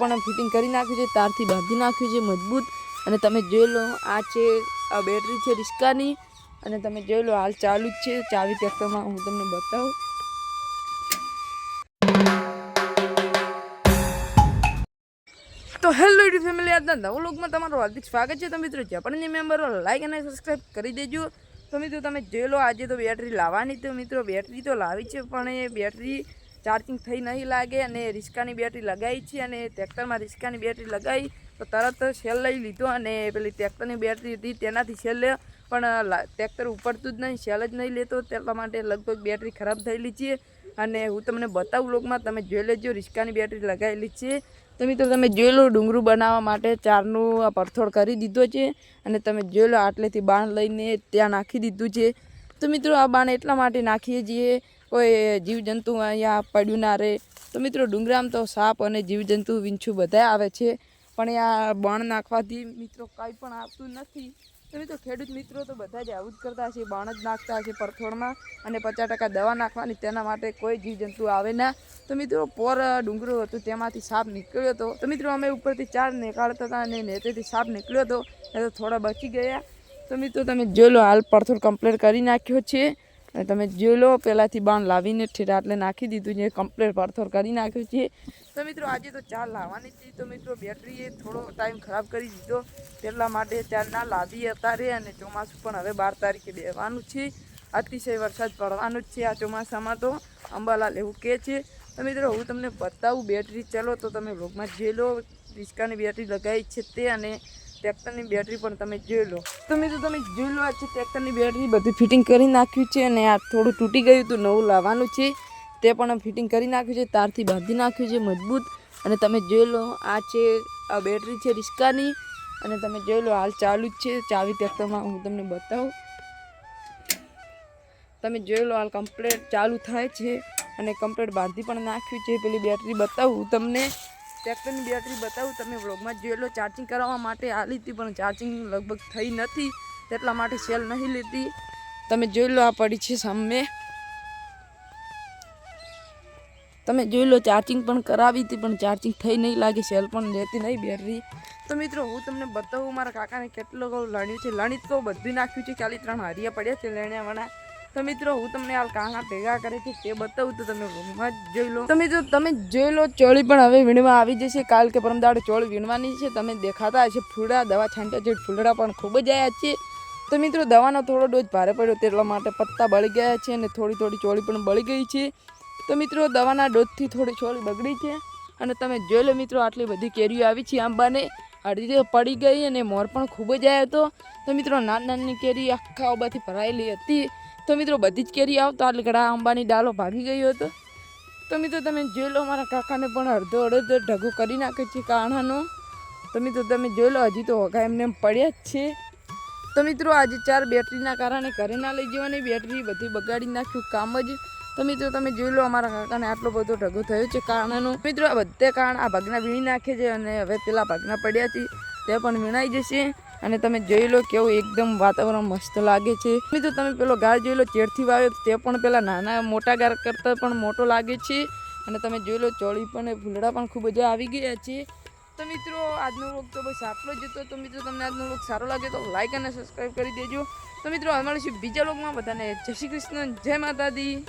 પણ ફિટિંગ કરી નાખ્યું છે, તારથી બાંધી નાખ્યું છે મજબૂત. અને તમે જોઈ લો, આ છે, આ બેટરી છે રિસ્કાની. અને તમે જોઈ લો, હાલ ચાલુ જ છે. ચાવી ટ્રેક્ટરમાં હું તમને બતાવું. તો હેલો યુટ્યુબ ફેમિલી, આજના નવો લોકમાં તમારું હાર્દિક સ્વાગત છે. તો મિત્રો જપણની મેમ્બરો લાઈક અને સબસ્ક્રાઈબ કરી દેજો. તો મિત્રો, તમે જોઈ લો, આજે તો બેટરી લાવવાની તો મિત્રો બેટરી તો લાવી છે, પણ એ બેટરી ચાર્જિંગ થઈ નહીં લાગે અને રિસ્કાની બેટરી લગાવી છે અને ટ્રેક્ટરમાં રિસ્કાની બેટરી લગાવી તો તરત સેલ લઈ લીધો અને પેલી ટ્રેક્ટરની બેટરી હતી તેનાથી સેલ લે, પણ ટ્રેક્ટર ઉપડતું જ નહીં, સેલ જ નહીં લેતો. તેટલા માટે લગભગ બેટરી ખરાબ થયેલી છે. અને હું તમને બતાવું લોકમાં તમે જોઈ લેજો, રિસ્કાની બેટરી લગાવેલી છે. તો મિત્રો, તમે જોઈ લો ડુંગરું બનાવવા માટે ચારનું આ પરથોડ કરી દીધો છે. અને તમે જોઈ લો, આટલેથી બાણ લઈને ત્યાં નાખી દીધું છે. તો મિત્રો, આ બાણ એટલા માટે નાખીએ છીએ કોઈ જીવજંતુ અહીંયા પડ્યું ના રહે. તો મિત્રો, ડુંગરામાં તો સાપ અને જીવજંતુ વિંછું બધા આવે છે. પણ આ બાણ નાખવાથી મિત્રો કાંઈ પણ આવતું નથી. તો મિત્રો, ખેડૂત મિત્રો તો બધા જ આવું જ કરતા હશે. બાણ જ નાખતા હશે પરથોડમાં અને પચાસ ટકા દવા નાખવાની. તેના માટે કોઈ જીવજંતુ આવે ના. તો મિત્રો, પોર ડુંગરો હતું, તેમાંથી સાપ નીકળ્યો હતો. તો મિત્રો, અમે ઉપરથી ચાર નીકાળતા હતા અને નેતેથી સાપ નીકળ્યો હતો. એ તો થોડા બચી ગયા. તો મિત્રો, તમે જોઈ લો, હાલ પરથોડ કમ્પ્લીટ કરી નાખ્યો છે. અને તમે જોઈ લો પહેલાંથી બાણ લાવીને ઠેરા આટલે નાખી દીધું છે, કમ્પ્લેટ પરથોડ કરી નાખ્યું છે. તો મિત્રો, આજે તો ચાર લાવવાની હતી. તો મિત્રો, બેટરીએ થોડો ટાઈમ ખરાબ કરી દીધો. તેટલા માટે ચાર ના લાવી અત્યારે અને ચોમાસું પણ હવે બાર તારીખે બેવાનું છે. અતિશય વરસાદ પડવાનો જ છે આ ચોમાસામાં તો. અંબાલાલ એવું કહે છે. તો મિત્રો, હું તમને બતાવું બેટરી. ચલો, તો તમે વ્લોગમાં જોઈ લો. રિસ્કાની બેટરી લગાવી છે તે અને ટ્રેક્ટરની બેટરી પણ તમે જોઈ લો. તો મિત્રો તમે જોઈ લો આ છે ટ્રેક્ટરની બેટરી બધું ફિટિંગ કરી નાખ્યું છે અને આ થોડું તૂટી ગયું હતું, નવું લાવવાનું છે. તે પણ ફિટિંગ કરી નાખ્યું છે, તારથી બાંધી નાખ્યું છે મજબૂત. અને તમે જોઈ લો આ છે, આ બેટરી છે રિસ્કાની. અને તમે જોઈ લો હાલ ચાલુ જ છે, ચાવી ટ્રેક્ટરમાં હું તમને બતાવું. તમે જોઈ લો હાલ કમ્પ્લેટ ચાલુ થાય છે અને કમ્પ્લેટ બાંધી પણ નાખ્યું છે. પેલી બેટરી બતાવું તમને. ટ્રેક્ટરની બેટરી બતાવું તમે વ્લોગમાં જોઈ લો ચાર્જિંગ કરાવવા માટે આ હતી પણ ચાર્જિંગ લગભગ થઈ નથી, તેટલા માટે સેલ નહીં લેતી તમે જોઈ લો આ પડી છે સામે. તમે જોઈ લો ચાર્જિંગ પણ કરાવી હતી, પણ ચાર્જિંગ થઈ નહીં લાગે સેલ પણ લેતી નહીં બેટરી તો મિત્રો, હું તમને બતાવું, મારા કાકાને કેટલો લણ્યું છે. લણિત તો બધું નાખ્યું છે, ખાલી ત્રણ હરિયા પડ્યા છે લેણ્યાવાળા. તો મિત્રો, હું તમને હાલ કાંગા ભેગા કરે છે તે બતાવું તો તમે રૂમમાં જ જોઈ લો. તો મિત્રો, તમે જોઈ લો, ચોળી પણ હવે વીણવા આવી જશે. કાલ કે પરમદાડ ચોળી વીણવાની છે. તમે દેખાતા હશે ફૂલડા, દવા છાંટ્યા છે ફૂલડા પણ ખૂબ જ આવ્યા છે. તો મિત્રો, દવાનો થોડો ડોઝ ભારે પડ્યો, તેટલા માટે પત્તા બળી ગયા છે અને થોડી થોડી ચોળી પણ બળી ગઈ છે. તો મિત્રો, દવાના ડોઝથી થોડી ચોળી બગડી છે. અને તમે જોઈ લો મિત્રો, આટલી બધી કેરીઓ આવી છે આંબાને. અડધી પડી ગઈ અને મોર પણ ખૂબ જ આવ્યો હતો. તો મિત્રો, નાની નાની કેરી આખા ઓબાથી ભરાયેલી હતી. તો મિત્રો બધી જ કેરી આવતા. એટલે ઘણા આંબાની ડાલો ભાગી ગયો હતો. તો મિત્રો તમે જોઈ લો, મારા કાકાને પણ અડધો અડધો ઢગો કરી નાખે છે કાણાનો. તો મિત્રો તમે જોઈ લો, હજી તો હોગા એમને એમ પડ્યા જ છે. તો મિત્રો આજે ચાર બેટરીના કારણે ઘરે ના લઈ જવાની. બેટરી બધી બગાડી નાખ્યું કામ જ. તો મિત્રો તમે જોઈ લો, અમારા કાકાને આટલો બધો ઢગો થયો છે કાણાનો. મિત્રો આ બધે કારણ આ ભાગના વીણી નાખે છે અને હવે પેલા ભાગના પડ્યા છે. તે પણ વીણાઈ જશે. અને તમે જોઈ લો કેવું એકદમ વાતાવરણ મસ્ત લાગે છે. મિત્રો, તમે પેલો ગાર જોઈ લો ચેડથી વાવ્યો તે પણ પેલા નાના મોટા ગાર કરતાં પણ મોટો લાગે છે. અને તમે જોઈ લો, ચોળી પણ ફૂલડા પણ ખૂબ જ આવી ગયા છે. તો મિત્રો, આજનો વ્લોગ તો બસ આટલો જ હતો. તો મિત્રો, તમને આજનો વ્લોગ સારો લાગે તો લાઈક અને સબસ્ક્રાઈબ કરી દેજો. તો મિત્રો અમારે છે બીજા વ્લોગમાં. બધાને જય શ્રી કૃષ્ણ, જય માતાજી.